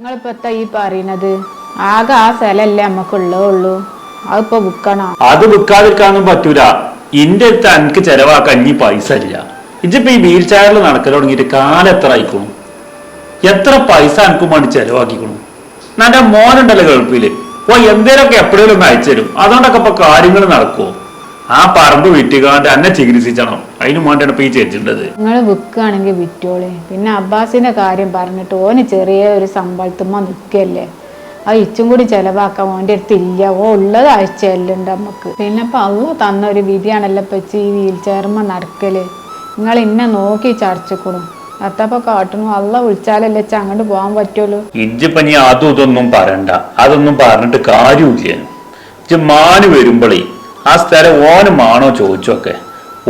നിങ്ങളിപ്പോ എത്താ ഈ പറയുന്നത്? ആകെ ആ സ്ഥലല്ലേ നമുക്കുള്ളേ ഉള്ളൂ. അതിപ്പോ അത് വിൽക്കാതിരിക്കാനൊന്നും പറ്റൂല. ഇന്റെ അടുത്ത് എനിക്ക് ചെലവാക്കാൻ ഇനി പൈസ ഇല്ല. ഇജിപ്പോ ഈ വീൽ ചെയറിൽ നടക്കൽ തുടങ്ങിയിട്ട് കാലം എത്ര ആയിക്കണു എത്ര പൈസ എനിക്ക് വേണ്ടി ചെലവാക്കിക്കണു എന്റെ മോനുണ്ടല്ലോ ഗൾഫിൽ. ഓ എന്തേലൊക്കെ എപ്പോഴേലും അയച്ചു തരും. അതുകൊണ്ടൊക്കെ ഇപ്പൊ കാര്യങ്ങൾ നടക്കുമോ ആ പറമ്പ് വിറ്റുകാണ്ട് എന്നെ ചികിത്സിച്ചണം. അതിന് വേണ്ടിയാണ് ഇപ്പൊ ഈ ചേച്ചിണ്ടത് നിങ്ങൾ വിൽക്കുകയാണെങ്കിൽ വിറ്റോളി. പിന്നെ അബ്ബാസിന്റെ കാര്യം പറഞ്ഞിട്ട് ഓന് ചെറിയ ഒരു സമ്പളത്തുമ്മ നിൽക്കല്ലേ? ആ ഇച്ചും കൂടി ചെലവാക്കാൻ ഓന്റെ അടുത്ത് ഇല്ല ഓ ഉള്ളത് അയച്ചല്ലുണ്ട് നമുക്ക് പിന്നെ ഇപ്പം അള്ള തന്ന ഒരു വിധിയാണല്ലോ ഇപ്പം ഈ വീൽ ചെയർമ്മ നടക്കൽ. നിങ്ങൾ ഇന്നെ നോക്കി ചർച്ചക്കൂടും. അത്തപ്പോ കാട്ടണു അള്ള വിളിച്ചാലല്ലേ അങ്ങോട്ട് പോകാൻ പറ്റുള്ളൂ? ഇജ്ജിപ്പോ നീ അതും ഇതൊന്നും പറയണ്ട. അതൊന്നും പറഞ്ഞിട്ട് കാര്യമില്ല മാന് വരുമ്പോഴേ ആ സ്ഥലം ഓന് മാണോ ചോദിച്ചൊക്കെ.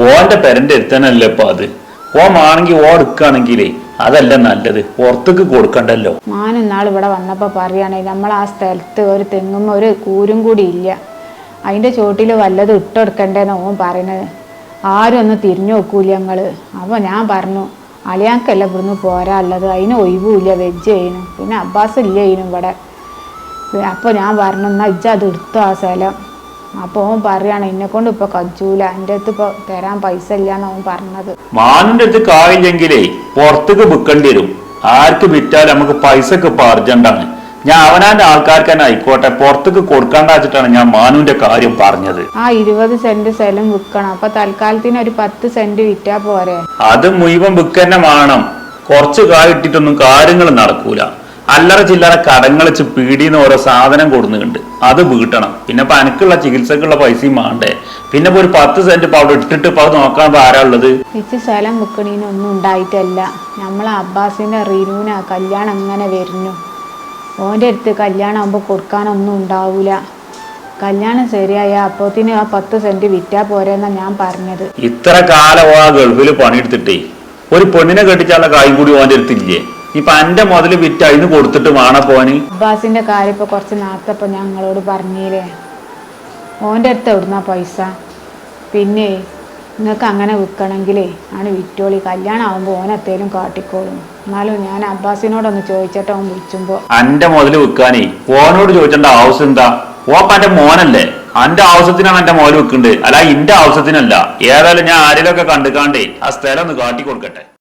ഓന്റെ പെരന്റെ അടുത്തനല്ലേ ഇപ്പൊ അത്? ഓ മാണെങ്കിൽ ഓ എടുക്കുകയാണെങ്കിലേ അതല്ല നല്ലത്. പുറത്തേക്ക് കൊടുക്കണ്ടല്ലോ. മാൻ ഇവിടെ വന്നപ്പോൾ പറയുകയാണെങ്കിൽ നമ്മൾ ആ സ്ഥലത്ത് ഒരു തെങ്ങും ഒരു കൂരും കൂടി ഇല്ല. അതിന്റെ ചോട്ടിൽ വല്ലതും ഇട്ടെടുക്കണ്ടേന്ന് ഓൻ പറയണത് ആരും ഒന്ന് തിരിഞ്ഞു നോക്കൂല ഞങ്ങൾ അപ്പോൾ ഞാൻ പറഞ്ഞു അളിയാക്കല്ല ഇവിടുന്ന് പോരാ ഉള്ളത്. അതിന് ഒഴിവുമില്ല വെജ് ചെയ്യണം പിന്നെ അബ്ബാസ് ഇല്ല ചെയ്യണം ഇവിടെ. അപ്പോൾ ഞാൻ പറഞ്ഞു എന്നാൽ ഇജ്ജ അത് എടുത്തു ആ സ്ഥലം. അപ്പോൾ അവൻ പറയാണ് എന്നെ കൊണ്ട് ഇപ്പൊ കജൂല എന്റെ അടുത്ത് ഇപ്പൊ തരാൻ പൈസ ഇല്ല എന്ന് അവൻ പറഞ്ഞത്. മാനിന്റെ അടുത്ത് കായില്ലെങ്കിലേ പുറത്തേക്ക് വിൽക്കേണ്ടി വരും. ആർക്ക് വിറ്റാൽ നമുക്ക് പൈസക്ക് ഇപ്പൊ അർജന്റാണ് ഞാൻ അവനാന്റെ ആൾക്കാർക്ക് തന്നെ ആയിക്കോട്ടെ പുറത്തേക്ക് കൊടുക്കാണ്ടാച്ചിട്ടാണ് ഞാൻ മാനുവിന്റെ കാര്യം പറഞ്ഞത്. ആ ഇരുപത് സെന്റ് സ്ഥലം വിൽക്കണം. അപ്പൊ തൽക്കാലത്തിന് ഒരു പത്ത് സെന്റ് വിറ്റാ പോരെ. അത് മുഴുവൻ വിൽക്കന്നെ വേണം. കുറച്ച് കായിട്ടിട്ടൊന്നും കാര്യങ്ങൾ നടക്കൂല. അല്ലറ ചില്ലറ കടങ്ങൾ വെച്ച് പീടിന്ന് ഓരോ സാധനം കൊടുക്കുന്നുണ്ട്. അത് വീട്ടണം. പിന്നെ ഇപ്പൊ അനക്കുള്ള ചികിത്സക്കുള്ള പൈസയും വേണ്ടേ പിന്നെ ഇപ്പൊ ഒരു പത്ത് സെന്റ് ഇപ്പൊ അവിടെ ഇട്ടിട്ട് ഇപ്പൊ അത് നോക്കാൻ ഇപ്പൊ ആരാ ഉള്ളത്? ഇച്ച് സ്ഥലം വിൽക്കണീനൊന്നും ഉണ്ടായിട്ടല്ല. നമ്മളെ അബ്ബാസിന്റെ റീനൂന. കല്യാണം അങ്ങനെ വരുന്നു. ഓന്റെ അടുത്ത് കല്യാണം ആകുമ്പോൾ കൊടുക്കാനൊന്നും ഉണ്ടാവൂല. കല്യാണം ശരിയായ അപ്പോത്തിന് ആ പത്ത് സെന്റ് വിറ്റാ പോരെന്നാ ഞാൻ പറഞ്ഞത്. ഇത്ര കാലം ആ ഗൾഫിൽ പണിയെടുത്തിട്ടേ. ഒരു പെണ്ണിനെ കെട്ടിച്ചാലുള്ള കായും കൂടി ഓന്റെ അടുത്തില്ലേ ഇപ്പൊ എന്റെ മുതൽ വിറ്റ് അതിന് കൊടുത്തിട്ട് വേണം പോന്? അബ്ബാസിന്റെ കാര്യം ഇപ്പൊ കുറച്ച് നേരത്തെ ഞങ്ങളോട് പറഞ്ഞില്ലേ. ഓന്റെ അടുത്ത് എവിടുന്ന പൈസ? പിന്നെ നിങ്ങൾക്ക് അങ്ങനെ വിൽക്കണമെങ്കിലേ ആണ് വിറ്റോളി. കല്യാണം ആവുമ്പോ ഓൻ എത്തേലും കാട്ടിക്കോളും. എന്നാലും ഞാൻ അബ്ബാസിനോടൊന്ന് ചോദിച്ചിട്ട് അവൻ വിളിച്ചുമ്പോ അന്റെ മുതൽ വിൽക്കാനേ ഓനോട് ചോദിച്ചേണ്ട ആവശ്യം എന്താ? ഓപ്പ എന്റെ മോനല്ലേ? അന്റെ ആവശ്യത്തിനാണ് എന്റെ മോന് വെക്കുന്നത് അല്ല ഇന്റെ ആവശ്യത്തിനല്ല. ഏതായാലും ഞാൻ ആരെയൊക്കെ കണ്ടുകാണ്ടേ ആ സ്ഥലം ഒന്ന് കാട്ടി കൊടുക്കട്ടെ